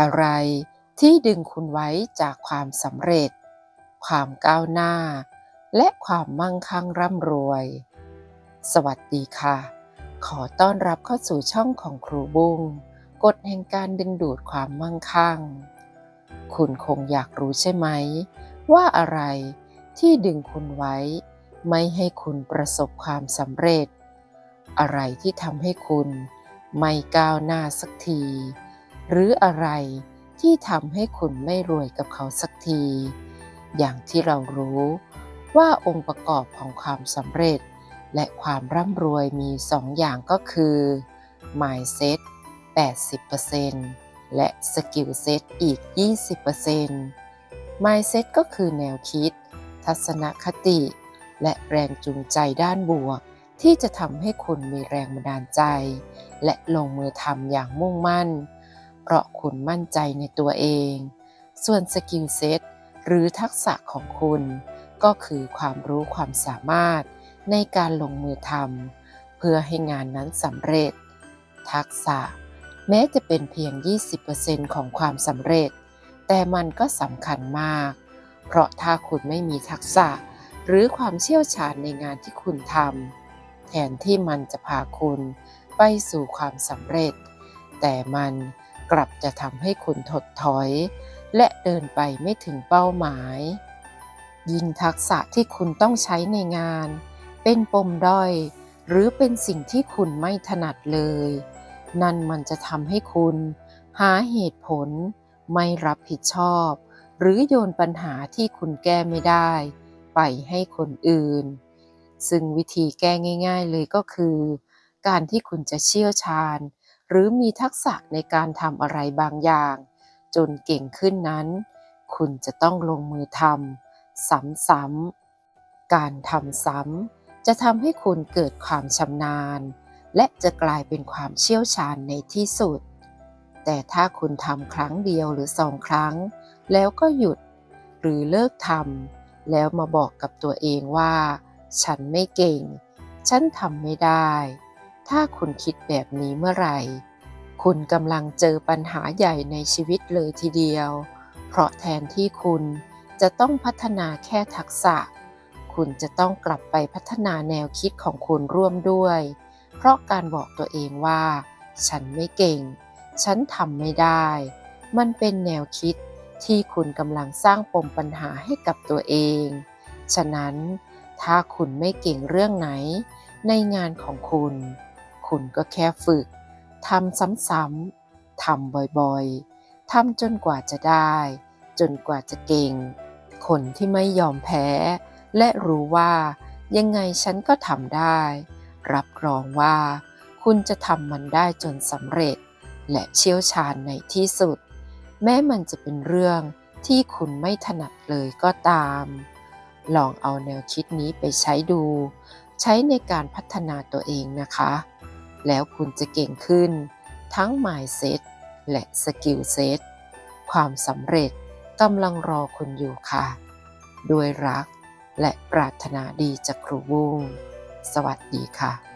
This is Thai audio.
อะไรที่ดึงคุณไว้จากความสำเร็จ ความก้าวหน้า และความมั่งคั่งร่ำรวย สวัสดีค่ะ ขอต้อนรับเข้าสู่ช่องของครูบุ้งกฎแห่งการดึงดูดความมั่งคั่ง คุณคงอยากรู้ใช่ไหม ว่าอะไรที่ดึงคุณไว้ ไม่ให้คุณประสบความสำเร็จ อะไรที่ทำให้คุณไม่ก้าวหน้าสักที หรืออะไรที่ทำให้คุณไม่รวยกับเขาสักที อย่างที่เรารู้ว่าองค์ประกอบของความสำเร็จ และความร่ำรวยมีสองอย่างก็คือ mindset 80%และ skill set อีก 20% mindset ก็คือแนวคิด ทัศนคติ และแรงจูงใจด้านบวก ที่จะทำให้คุณมีแรงบันดาลใจ และลงมือทำอย่างมุ่งมั่น ราะคุณมั่นใจในตัวเอง ส่วนสกิลเซ็ตหรือทักษะของคุณก็คือความรู้ความสามารถในการลงมือทำเพื่อให้งานนั้นสำเร็จ ทักษะ แม้จะเป็นเพียง 20%ของความสำเร็จ แต่มันก็สำคัญมาก เพราะถ้าคุณไม่มีทักษะหรือความเชี่ยวชาญในงานที่คุณทำแทนที่มันจะพาคุณไปสู่ความสำเร็จ แต่มัน กลับจะทำให้คุณถดถอย และเดินไปไม่ถึงเป้าหมาย ยิ่งทักษะที่คุณต้องใช้ในงาน เป็นปมด้อย หรือเป็นสิ่งที่คุณไม่ถนัดเลย นั่นมันจะทำให้คุณ หาเหตุผล ไม่รับผิดชอบ หรือโยนปัญหาที่คุณแก้ไม่ได้ ไปให้คนอื่น ซึ่งวิธีแก้ง่าย ๆ เลยก็คือ การที่คุณจะเชี่ยวชาญ หรือมีทักษะในการทำอะไรบางอย่าง จนเก่งขึ้นนั้น คุณจะต้องลงมือทำซ้ำๆการทำซ้ำจะทำให้คุณเกิดความชำนาญ และจะกลายเป็นความเชี่ยวชาญในที่สุด แต่ถ้าคุณทำครั้งเดียวหรือสองครั้ง แล้วก็หยุด หรือเลิกทำแล้วมาบอกกับตัวเองว่า ฉันไม่เก่ง ฉันทำไม่ได้ ถ้าคุณคิดแบบนี้เมื่อไหร่ คุณกำลังเจอปัญหาใหญ่ในชีวิตเลยทีเดียว เพราะแทนที่คุณจะต้องพัฒนาแค่ทักษะ คุณจะต้องกลับไปพัฒนาแนวคิดของคุณร่วมด้วย เพราะการบอกตัวเองว่า ฉันไม่เก่ง ฉันทำไม่ได้ มันเป็นแนวคิดที่คุณกำลังสร้างปมปัญหาให้กับตัวเอง ฉะนั้นถ้าคุณไม่เก่งเรื่องไหนในงานของคุณ คุณก็แค่ฝึกทำซ้ำๆทำบ่อยๆทำจนกว่าจะได้ จนกว่าจะเก่ง คนที่ไม่ยอมแพ้ และรู้ว่ายังไงฉันก็ทำได้ รับรองว่า คุณจะทำมันได้จนสำเร็จ และเชี่ยวชาญในที่สุด แม้มันจะเป็นเรื่องที่คุณไม่ถนัดเลยก็ตาม ลองเอาแนวคิดนี้ไปใช้ดู ใช้ในการพัฒนาตัวเองนะคะ แล้วคุณจะเก่งขึ้น ทั้ง mindset และ skill set ความสำเร็จกำลังรอคุณอยู่ค่ะ ด้วยรักและปรารถนาดีจากครูบุ้งสวัสดีค่ะ